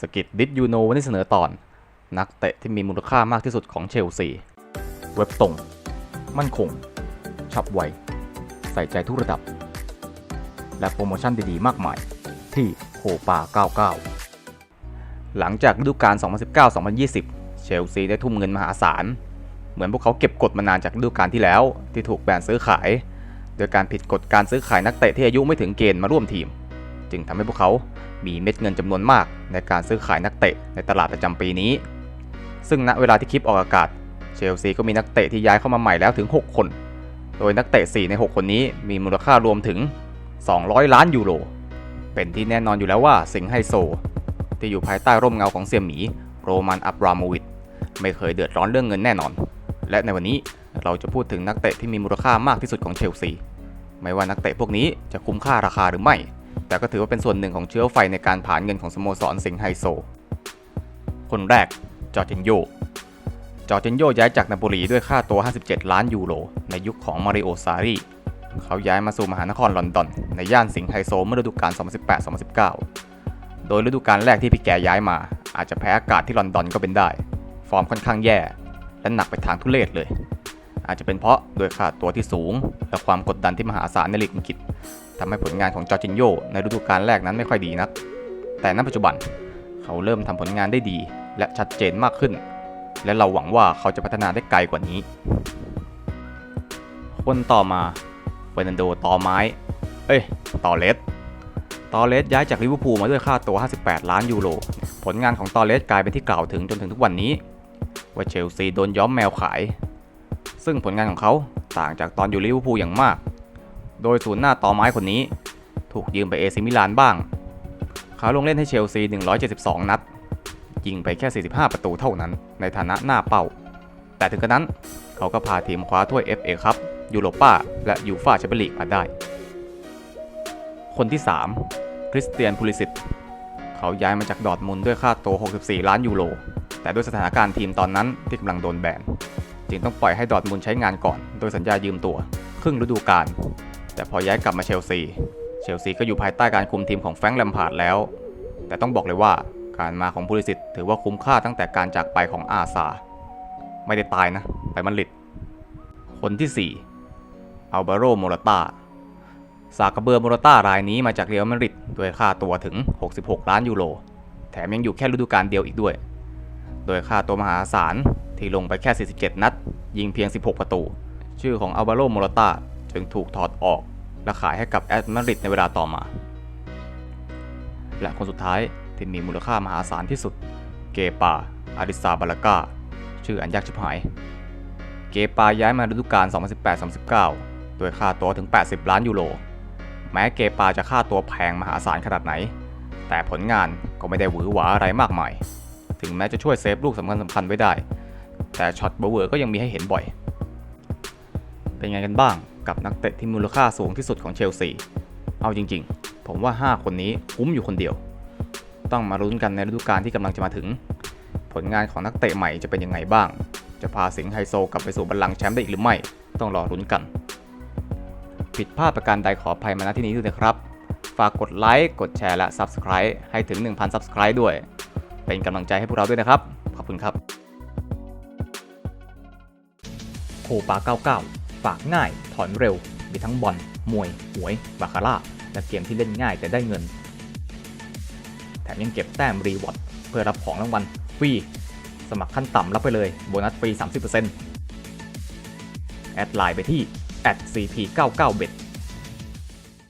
สกิดดิดยูโนวันนี้เสนอตอน นักเตะที่มีมูลค่ามากที่สุดของเชลซี เว็บตรง มั่นคง ฉับไว ใส่ใจทุกระดับ และโปรโมชั่นดีๆ มากมาย ที่โคปา 99 หลังจากฤดูกาล 2019-2020 เชลซีได้ทุ่มเงินมหาศาล เหมือนพวกเขาเก็บกดมานานจากฤดูกาลที่แล้ว ที่ถูกแบนซื้อขาย โดยการผิดกฎการซื้อขายนักเตะที่อายุไม่ถึงเกณฑ์มาร่วมทีม จึงทำให้พวกเขามีเม็ดเงินจำนวนมากในการซื้อขายนักเตะในตลาดประจำปีนี้ ซึ่งณเวลาที่คลิปออกอากาศ เชลซีก็มีนักเตะที่ย้ายเข้ามาใหม่แล้วถึง 6 คน โดยนักเตะ 4 ใน 6 คนนี้มีมูลค่ารวมถึง 200 ล้านยูโร เป็นที่แน่นอนอยู่แล้วว่าสิงไฮโซ ที่อยู่ภายใต้ร่มเงาของเสี่ยหมีโรมันอับราโมวิชไม่เคยเดือดร้อนเรื่องเงินแน่นอน และในวันนี้เราจะพูดถึงนักเตะที่มีมูลค่ามากที่สุดของเชลซี ไม่ว่านักเตะพวกนี้จะคุ้มค่าราคาหรือไม่ แต่ก็ถือว่าเป็นส่วนหนึ่งของเชื้อไฟในการผ่านเงินของสโมสรสิงห์ไฮโซ คนแรกจอร์จินโยจอร์จินโยย้ายจากนาโปลีด้วยค่าตัว 57 ล้านยูโร ในยุคของมาริโอซารีเขาย้ายมาสู่มหานครลอนดอน ในย่านสิงห์ไฮโซเมื่อฤดูกาล 2018-2019 โดยฤดูกาลแรกที่พี่แกย้ายมา อาจจะแพ้อากาศที่ลอนดอนก็เป็นได้ ฟอร์มค่อนข้างแย่ และหนักไปทางทุเรศเลย อาจจะเป็นเพราะโดยค่าตัวที่สูง และความกดดันที่มหาศาลในลีกอังกฤษทำให้ผลงานของจอร์จินโยในฤดูกาลแรกนั้นไม่ค่อยดีนัก แต่ณปัจจุบันเขาเริ่มทำผลงานได้ดี และชัดเจนมากขึ้น และเราหวังว่าเขาจะพัฒนาได้ไกลกว่านี้ คนต่อมาเฟอร์นันโดตอไม้ เอ้ยตอเลสตอเลสย้ายจากลิเวอร์พูลมาด้วยค่าตัว 58 ล้านยูโร ผลงานของตอเลสกลายเป็นที่กล่าวถึงจนถึงทุกวันนี้ ว่าเชลซีโดนย้อมแมวขาย ซึ่งผลงานของเขาต่างจากตอนอยู่ลิเวอร์พูลอย่างมาก โดยศูนย์หน้าต่อไม้คนนี้ ถูกยืมไปเอซิมิลานบ้าง เขาลงเล่นให้เชลซี 172 นัด ยิงไปแค่ 45 ประตูเท่านั้น ในฐานะหน้าเป้า แต่ถึงกระนั้นเขาก็พาทีมคว้าถ้วย FA ครับยูโรป้าและยูฟ่าแชมเปี้ยนลีกมาได้ คนที่ 3 คริสเตียนพูลิสิตเขาย้ายมาจากดอร์ทมุนด้วยค่าตัว 64 ล้านยูโร แต่ด้วยสถานการณ์ทีมตอนนั้นที่กำลังโดนแบน จึงต้องปล่อยให้ดอร์ทมุนใช้งานก่อน โดยสัญญายืมตัว ครึ่งฤดูกาลแต่พอย้ายกลับมาเชลซี เชลซีก็อยู่ภายใต้การคุมทีมของแฟรงค์แลมพาร์ดแล้ว แต่ต้องบอกเลยว่าการมาของพูลิสิตถือว่าคุ้มค่าตั้งแต่การจากไปของอาซา ไม่ได้ตายนะ ไปมันลิด คนที่ 4 อัลบาโรโมราตาซากาเบอร์โมราตารายนี้มาจากเรอัลมาดริดด้วยค่าตัวถึง 66 ล้านยูโร แถมยังอยู่แค่ฤดูกาลเดียวอีกด้วย โดยค่าตัวมหาศาล ที่ลงไปแค่ 47 นัด ยิงเพียง 16 ประตู ชื่อของอัลบาโรโมราตาจึงถูกถอดออก และขายให้กับแอตมาริดในเวลาต่อมา และคนสุดท้ายที่มีมูลค่ามหาศาลที่สุด เกปาอาริซาบาลากาชื่ออันยากชิบหาย เกปาย้ายมาฤดูกาล 2018-2019 โดยค่าตัวถึง 80 ล้านยูโร แม้เกปาจะค่าตัวแพงมหาศาลขนาดไหน แต่ผลงานก็ไม่ได้หวือหวาอะไรมากมาย ถึงแม้จะช่วยเซฟลูกสำคัญสำคัญไว้ได้ แต่ช็อตเบอร์เวอร์ก็ยังมีให้เห็นบ่อย เป็นไงกันบ้างกับนักเตะที่มูลค่าสูงที่สุดของเชลซี เอาจริงๆ ผมว่า 5 คนนี้คุ้มอยู่คนเดียว ต้องมาลุ้นกันในฤดูกาลที่กำลังจะมาถึง ผลงานของนักเตะใหม่จะเป็นยังไงบ้าง จะพาสิงห์ไฮโซกลับไปสู่บัลลังก์แชมป์ได้อีกหรือไม่ ต้องรอลุ้นกัน ผิดพลาดประการใดขออภัยมาณที่นี้ด้วยนะครับ ฝากกดไลค์ กดแชร์และ Subscribe ให้ถึง 1,000 Subscribe ด้วย เป็นกำลังใจให้พวกเราด้วยนะครับ ขอบคุณครับ โคปา99 ฝากง่ายถอนเร็ว มีทั้งบอลมวย หวย บาคาร่า และเกมที่เล่นง่ายแต่ได้เงิน แถมยังเก็บแต้มรีวอร์ดเพื่อรับของรางวัลฟรีสมัครขั้นต่ำรับไปเลย โบนัสฟรี 30%แอดไลน์ไปที่ @cp99bet